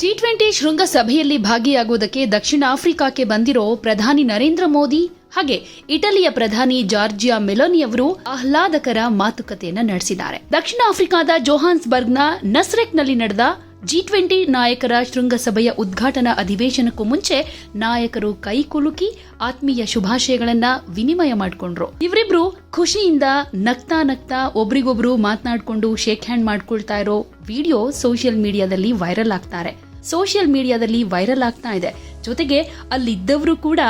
G twenty ಶೃಂಗಸಭೆಯಲ್ಲಿ ಭಾಗಿಯಾಗುವುದಕ್ಕೆ ದಕ್ಷಿಣ ಆಫ್ರಿಕಾಕ್ಕೆ ಬಂದಿರೋ ಪ್ರಧಾನಿ ನರೇಂದ್ರ ಮೋದಿ ಹಾಗೆ ಇಟಲಿಯ ಪ್ರಧಾನಿ ಜಾರ್ಜಿಯಾ ಮೆಲೋನಿ ಅವರು ಆಹ್ಲಾದಕರ ಮಾತುಕತೆಯನ್ನು ನಡೆಸಿದ್ದಾರೆ. ದಕ್ಷಿಣ ಆಫ್ರಿಕಾದ ಜೋಹಾನ್ಸ್ಬರ್ಗ್ನ ನಸ್ರೆಕ್ನಲ್ಲಿ ನಡೆದ ಜಿ ಟ್ವೆಂಟಿ ನಾಯಕರ ಶೃಂಗಸಭೆಯ ಉದ್ಘಾಟನಾ ಅಧಿವೇಶನಕ್ಕೂ ಮುಂಚೆ ನಾಯಕರು ಕೈಕುಲುಕಿ ಆತ್ಮೀಯ ಶುಭಾಶಯಗಳನ್ನ ವಿನಿಮಯ ಮಾಡಿಕೊಂಡ್ರು. ಇವರಿಬ್ರು ಖುಷಿಯಿಂದ ನಗ್ತಾ ನಗ್ತಾ ಒಬ್ರಿಗೊಬ್ರು ಮಾತನಾಡಿಕೊಂಡು ಶೇಕ್ ಹ್ಯಾಂಡ್ ಮಾಡ್ಕೊಳ್ತಾ ಇರೋ ವಿಡಿಯೋ ಸೋಷಿಯಲ್ ಮೀಡಿಯಾದಲ್ಲಿ ವೈರಲ್ ಆಗ್ತಾರೆ. ಸೋಷಿಯಲ್ ಮೀಡಿಯಾದಲ್ಲಿ ವೈರಲ್ ಆಗ್ತಾ ಇದೆ. ಜೊತೆಗೆ ಅಲ್ಲಿದ್ದವರು ಕೂಡ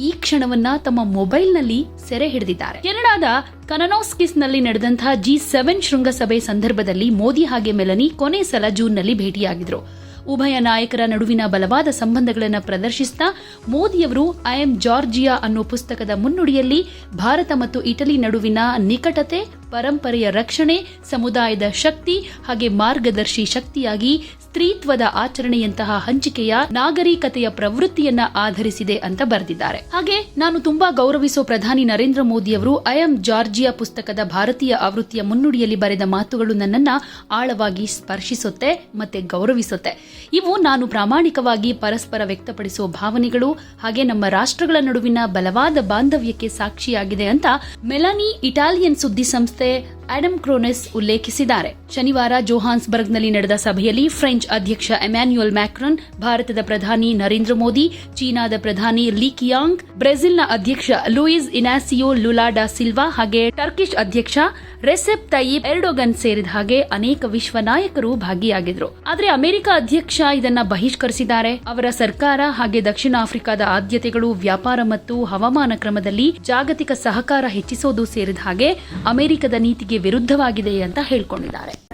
ಈ ಕ್ಷಣವನ್ನ ತಮ್ಮ ಮೊಬೈಲ್ನಲ್ಲಿ ಸೆರೆ ಹಿಡಿದಿದ್ದಾರೆ. ಕೆನಡಾದ ಕನನೋಸ್ಕಿಸ್ನಲ್ಲಿ ನಡೆದಂತಹ ಜಿ ಸೆವೆನ್ ಶೃಂಗಸಭೆ ಸಂದರ್ಭದಲ್ಲಿ ಮೋದಿ ಹಾಗೆ ಮೆಲನಿ ಕೊನೆ ಸಲ ಜೂನ್ನಲ್ಲಿ ಭೇಟಿಯಾಗಿದ್ರು. ಉಭಯ ನಾಯಕರ ನಡುವಿನ ಬಲವಾದ ಸಂಬಂಧಗಳನ್ನು ಪ್ರದರ್ಶಿಸ್ತಾ ಮೋದಿಯವರು ಐ ಎಂ ಜಾರ್ಜಿಯಾ ಅನ್ನೋ ಪುಸ್ತಕದ ಮುನ್ನುಡಿಯಲ್ಲಿ ಭಾರತ ಮತ್ತು ಇಟಲಿ ನಡುವಿನ ನಿಕಟತೆ ಪರಂಪರೆಯ ರಕ್ಷಣೆ, ಸಮುದಾಯದ ಶಕ್ತಿ ಹಾಗೆ ಮಾರ್ಗದರ್ಶಿ ಶಕ್ತಿಯಾಗಿ ಸ್ತ್ರೀತ್ವದ ಆಚರಣೆಯಂತಹ ಹಂಚಿಕೆಯ ನಾಗರಿಕತೆಯ ಪ್ರವೃತ್ತಿಯನ್ನ ಆಧರಿಸಿದೆ ಅಂತ ಬರೆದಿದ್ದಾರೆ. ಹಾಗೆ ನಾನು ತುಂಬಾ ಗೌರವಿಸೋ ಪ್ರಧಾನಿ ನರೇಂದ್ರ ಮೋದಿಯವರು ಐ ಎಂ ಜಾರ್ಜಿಯಾ ಪುಸ್ತಕದ ಭಾರತೀಯ ಆವೃತ್ತಿಯ ಮುನ್ನುಡಿಯಲ್ಲಿ ಬರೆದ ಮಾತುಗಳು ನನ್ನನ್ನ ಆಳವಾಗಿ ಸ್ಪರ್ಶಿಸುತ್ತೆ ಮತ್ತೆ ಗೌರವಿಸುತ್ತೆ. ಇವು ನಾನು ಪ್ರಾಮಾಣಿಕವಾಗಿ ಪರಸ್ಪರ ವ್ಯಕ್ತಪಡಿಸುವ ಭಾವನೆಗಳು ಹಾಗೆ ನಮ್ಮ ರಾಷ್ಟ್ರಗಳ ನಡುವಿನ ಬಲವಾದ ಬಾಂಧವ್ಯಕ್ಕೆ ಸಾಕ್ಷಿಯಾಗಿದೆ ಅಂತ ಮೆಲಾನಿ ಇಟಾಲಿಯನ್ ಸುದ್ದಿ ಸಂಸ್ಥೆ guste, ಆಡಮ್ ಕ್ರೋನೆಸ್ ಉಲ್ಲೇಖಿಸಿದ್ದಾರೆ. ಶನಿವಾರ ಜೋಹಾನ್ಸ್ಬರ್ಗ್ನಲ್ಲಿ ನಡೆದ ಸಭೆಯಲ್ಲಿ ಫ್ರೆಂಚ್ ಅಧ್ಯಕ್ಷ ಎಮ್ಯಾನ್ಯುಯಲ್ ಮ್ಯಾಕ್ರನ್, ಭಾರತದ ಪ್ರಧಾನಿ ನರೇಂದ್ರ ಮೋದಿ, ಚೀನಾದ ಪ್ರಧಾನಿ ಲೀ ಕಿಯಾಂಗ್, ಬ್ರೆಜಿಲ್ನ ಅಧ್ಯಕ್ಷ Luiz Inacio Lula da Silva ಹಾಗೆ ಟರ್ಕಿಶ್ ಅಧ್ಯಕ್ಷ ರೆಸೆಪ್ ತಯೀಬ್ ಎರ್ಡೋಗನ್ ಸೇರಿದ ಹಾಗೆ ಅನೇಕ ವಿಶ್ವ ನಾಯಕರು ಭಾಗಿಯಾಗಿದ್ರು ಆದರೆ ಅಮೆರಿಕ ಅಧ್ಯಕ್ಷ ಇದನ್ನ ಬಹಿಷ್ಕರಿಸಿದ್ದಾರೆ. ಅವರ ಸರ್ಕಾರ ಹಾಗೆ ದಕ್ಷಿಣ ಆಫ್ರಿಕಾದ ಆದ್ಯತೆಗಳು ವ್ಯಾಪಾರ ಮತ್ತು ಹವಾಮಾನ ಕ್ರಮದಲ್ಲಿ ಜಾಗತಿಕ ಸಹಕಾರ ಹೆಚ್ಚಿಸೋದು ಸೇರಿದ ಹಾಗೆ ಅಮೆರಿಕದ ನೀತಿಗೆ ವಿರುದ್ಧವಾಗಿದೆ ಅಂತ ಹೇಳ್ಕೊಂಡಿದ್ದಾರೆ.